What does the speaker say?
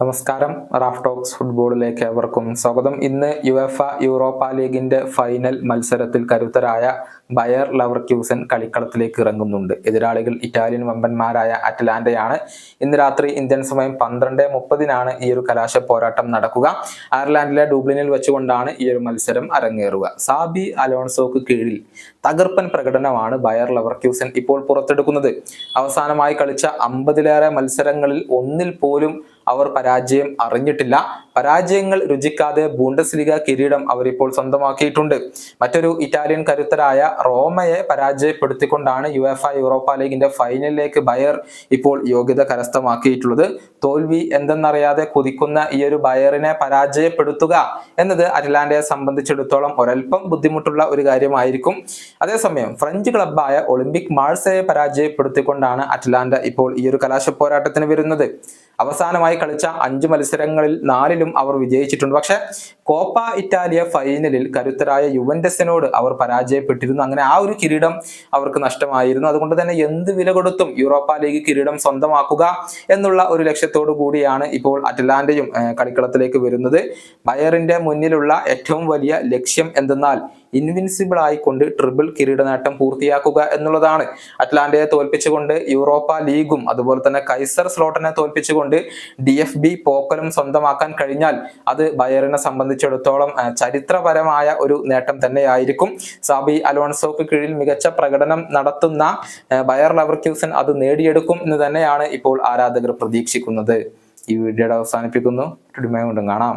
നമസ്കാരം. Raf talks ഫുട്ബോളിലേക്ക് ഏവർക്കും സ്വാഗതം. ഇന്ന് യുഎഫ യൂറോപ്പ ലീഗിന്റെ ഫൈനൽ മത്സരത്തിൽ കരുത്തരായ ബയർ ലവർക്യൂസൻ കളിക്കളത്തിലേക്ക് ഇറങ്ങുന്നുണ്ട്. എതിരാളികൾ ഇറ്റാലിയൻ വമ്പന്മാരായ അറ്റ്ലാന്റയാണ്. ഇന്ന് രാത്രി ഇന്ത്യൻ സമയം പന്ത്രണ്ട് മുപ്പതിനാണ് ഈ ഒരു കലാശ പോരാട്ടം നടക്കുക. അയർലാൻഡിലെ ഡൂബ്ലിനിൽ വെച്ചുകൊണ്ടാണ് ഈ ഒരു മത്സരം അരങ്ങേറുക. സാബി അലോൺസോക്ക് കീഴിൽ തകർപ്പൻ പ്രകടനമാണ് ബയർ ലവർക്യൂസൻ ഇപ്പോൾ പുറത്തെടുക്കുന്നത്. അവസാനമായി കളിച്ച അമ്പതിലേറെ മത്സരങ്ങളിൽ ഒന്നിൽ പോലും അവർ പരാജയം അറിഞ്ഞിട്ടില്ല. പരാജയങ്ങൾ രുചിക്കാതെ ബൂണ്ടസ്ലിഗ കിരീടം അവരിപ്പോൾ സ്വന്തമാക്കിയിട്ടുണ്ട്. മറ്റൊരു ഇറ്റാലിയൻ കരുത്തരായ റോമയെ പരാജയപ്പെടുത്തിക്കൊണ്ടാണ് യു എഫ് യൂറോപ്പ ലീഗിന്റെ ഫൈനലിലേക്ക് ബയർ ഇപ്പോൾ യോഗ്യത കരസ്ഥമാക്കിയിട്ടുള്ളത്. തോൽവി എന്തെന്നറിയാതെ കുതിക്കുന്ന ഈ ഒരു ബയറിനെ പരാജയപ്പെടുത്തുക എന്നത് അറ്റ്ലാന്റയെ സംബന്ധിച്ചിടത്തോളം ഒരൽപ്പം ബുദ്ധിമുട്ടുള്ള ഒരു കാര്യമായിരിക്കും. അതേസമയം ഫ്രഞ്ച് ക്ലബായ ഒളിമ്പിക് മാഴ്സയെ പരാജയപ്പെടുത്തിക്കൊണ്ടാണ് അറ്റ്ലാന്റ ഇപ്പോൾ ഈ ഒരു കലാശ പോരാട്ടത്തിന് വരുന്നത്. അവസാനമായി കളിച്ച അഞ്ച് മത്സരങ്ങളിൽ നാലിലും അവർ വിജയിച്ചിട്ടുണ്ട്. പക്ഷെ കോപ്പ ഇറ്റാലിയ ഫൈനലിൽ കരുത്തരായ യുവന്റസിനോട് അവർ പരാജയപ്പെട്ടിരുന്നു. അങ്ങനെ ആ ഒരു കിരീടം അവർക്ക് നഷ്ടമായിരുന്നു. അതുകൊണ്ട് തന്നെ എന്ത് വില കൊടുത്തും യൂറോപ്പ ലീഗ് കിരീടം സ്വന്തമാക്കുക എന്നുള്ള ഒരു ലക്ഷ്യത്തോടു കൂടിയാണ് ഇപ്പോൾ അറ്റ്ലാന്റയും കളിക്കളത്തിലേക്ക് വരുന്നത്. ബയറിന്റെ മുന്നിലുള്ള ഏറ്റവും വലിയ ലക്ഷ്യം എന്തെന്നാൽ ഇൻവിൻസിബിൾ ആയിക്കൊണ്ട് ട്രിപ്പിൾ കിരീട നേട്ടം പൂർത്തിയാക്കുക എന്നുള്ളതാണ്. അറ്റ്ലാന്റയെ തോൽപ്പിച്ചുകൊണ്ട് യൂറോപ്പ ലീഗും അതുപോലെ തന്നെ കൈസർ സ്ലോട്ടനെ തോൽപ്പിച്ചുകൊണ്ട് ഡി എഫ് ബി പോക്കലും സ്വന്തമാക്കാൻ കഴിഞ്ഞാൽ അത് ബയറിനെ സംബന്ധിച്ചിടത്തോളം ചരിത്രപരമായ ഒരു നേട്ടം തന്നെയായിരിക്കും സാബി അലോൺസോക്ക് കീഴിൽ മികച്ച പ്രകടനം നടത്തുന്ന ബയർ ലവർക്യൂസൻ അത് നേടിയെടുക്കും എന്ന് തന്നെയാണ് ഇപ്പോൾ ആരാധകർ പ്രതീക്ഷിക്കുന്നത്. ഈ വീഡിയോയുടെ അവസാനിപ്പിക്കുന്നു. കൊണ്ടും കാണാം.